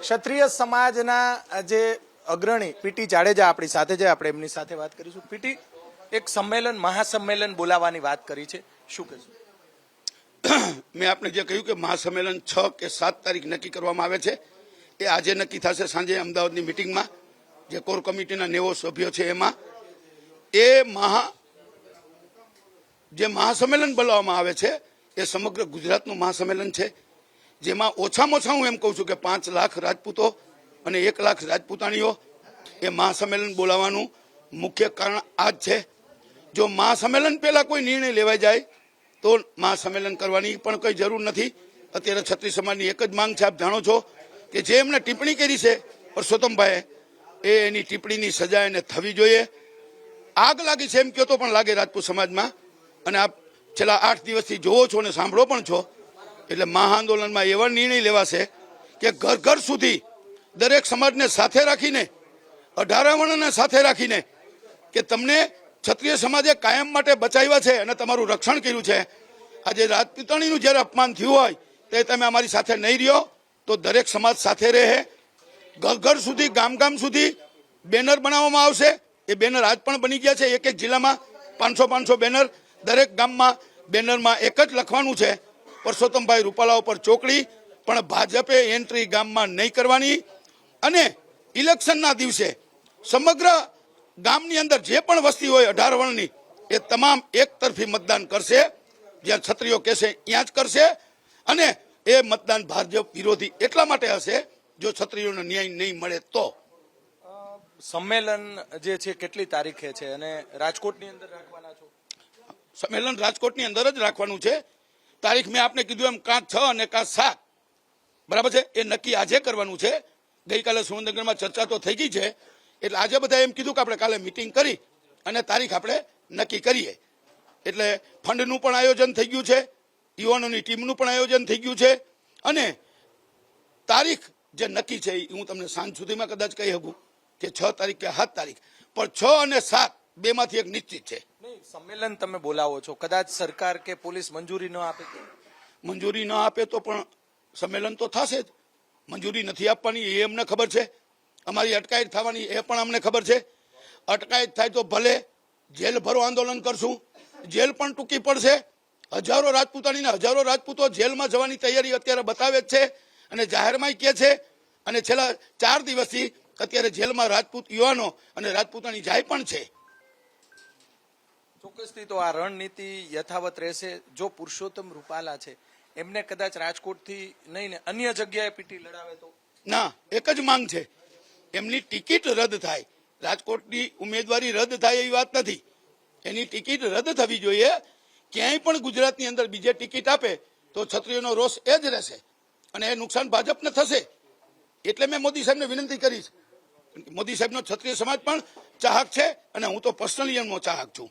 ક્ષત્રિય સમાજના જે અગ્રણી પીટી જાડેજા આપણી સાથે છે, આપણે એમની સાથે વાત કરીશું. પીટી એક સંમેલન, મહાસંમેલન બોલાવવાની વાત કરી છે. શું કહેશું? મેં આપને જે કહ્યું કે મહાસંમેલન છ કે સાત તારીખ નક્કી કરવામાં આવે છે, એ આજે નક્કી થશે સાંજે અમદાવાદની મિટિંગમાં, જે કોર કમિટીના નેવો સભ્યો છે એમાં. એ મહા, જે મહાસંમેલન બોલાવવામાં આવે છે, એ સમગ્ર ગુજરાતનું મહાસંમેલન છે. જેમાં ઓછામાં ઓછા હું એમ કહું છું કે પાંચ લાખ રાજપૂતો અને એક લાખ રાજપૂતાણીઓ એ મહાસંમેલન બોલાવવાનું મુખ્ય કારણ આ જ છે. જો મહાસંમેલન પહેલાં કોઈ નિર્ણય લેવાઈ જાય, તો મહાસંમેલન કરવાની પણ કંઈ જરૂર નથી. અત્યારે છત્રીસ સમાજની એક જ માંગ છે, આપ જાણો છો કે જે એમને ટિપ્પણી કરી છે, પરસોત્તમભાઈએ, એ એની ટિપ્પણીની સજા એને થવી જોઈએ. આગ લાગી છે એમ કહો તો પણ લાગે રાજપૂત સમાજમાં. અને આપ છેલ્લા આઠ દિવસથી જોવો છો અને સાંભળો પણ છો એટલે મહાઆંદોલનમાં એવા નિર્ણય લેવાશે કે ઘર ઘર સુધી દરેક સમાજને સાથે રાખીને, અઢારાવણને સાથે રાખીને કે તમને ક્ષત્રિય સમાજે કાયમ માટે બચાવ્યા છે અને તમારું રક્ષણ કર્યું છે. આજે રાજપૂતાણીનું જ્યારે અપમાન થયું હોય, તે તમે અમારી સાથે નહીં રહ્યો, તો દરેક સમાજ સાથે રહે. ઘર ઘર સુધી, ગામ ગામ સુધી બેનર બનાવવામાં આવશે. એ બેનર આજ પણ બની ગયા છે એક એક જિલ્લામાં પાંચસો પાંચસો બેનર. દરેક ગામમાં બેનરમાં એક જ લખવાનું છે. પરસોત્તમભાઈ રૂપાલા ઉપર ચોકડી પણ ભાજપે એન્ટ્રી ગામમાં નહીં કરવાની. અને ઇલેક્શનના દિવસે સમગ્ર ગામની અંદર જે પણ વસ્તી હોય અઢાર વર્ણની એ તમામ એક તરફી મતદાન કરશે. જ્યાં છત્રીઓ કહેશે ત્યાં જ કરશે. અને એ મતદાન ભાજપ વિરોધી એટલા માટે હશે જો છત્રીઓને ન્યાય નહીં મળે તો. સંમેલન જે છે કેટલી તારીખે છે? અને રાજકોટની અંદર રાખવાના છો? સંમેલન રાજકોટની અંદર જ રાખવાનું છે. તારીખ મેં આપને કીધું એમ કાં છ અને કાં સાત. બરાબર છે? એ નક્કી આજે કરવાનું છે. ગઈકાલે સુરેન્દ્રનગરમાં ચર્ચા તો થઈ ગઈ છે. એટલે આજે બધા એમ કીધું કે આપણે કાલે મિટિંગ કરી અને તારીખ આપણે નક્કી કરીએ. એટલે ફંડનું પણ આયોજન થઈ ગયું છે. યુવાનોની ટીમનું પણ આયોજન થઈ ગયું છે. અને તારીખ જે નક્કી છે એ હું તમને સાંજ સુધીમાં કદાચ કહી શકું કે છ તારીખ કે સાત તારીખ. પણ છ અને સાત બેમાંથી એક નિશ્ચિત છે. સંમેલન તમે બોલાવો છો? કદાચ સરકાર કે પોલીસ મંજૂરી ન આપે? મંજૂરી ન આપે તો પણ સંમેલન તો થશે જ. મંજૂરી નથી આપવાની, એ અમને ખબર છે. અમારી અટકાયત થવાની એ પણ અમને ખબર છે. અટકાયત થાય તો ભલે જેલ ભરો આંદોલન કરશું. જેલ પણ ટૂંકી પડશે. હજારો રાજપૂતાણીના હજારો રાજપૂતો જેલમાં જવાની તૈયારી અત્યારે બતાવે જ છે અને જાહેરમાં કહે છે. અને છેલ્લા ચાર દિવસથી અત્યારે જેલમાં રાજપૂત યુવાનો અને રાજપૂતાણી જાય પણ છે. ચોક્કસથી તો આ રણનીતિ યથાવત રહેશે. જો પુરુષોત્તમ રૂપાલા છે, એમને કદાચ રાજકોટથી નહીં ને અન્ય જગ્યાએ પીટી લડાવે તો? ના, એક જ માંગ છે. એમની ટિકિટ રદ થાય. રાજકોટની ઉમેદવારી રદ થાય એવી વાત નથી. એની ટિકિટ રદ થવી જોઈએ. ક્યાંય પણ ગુજરાતની અંદર બીજે ટિકિટ આપે, તો ક્ષત્રિયોનો રોષ એ જ રહેશે. અને એ નુકસાન ભાજપને થશે. એટલે મેં મોદી સાહેબને વિનંતી કરીશ. મોદી સાહેબનો ક્ષત્રિય સમાજ પણ ચાહક છે, અને હું તો પર્સનલી એમનો ચાહક છું.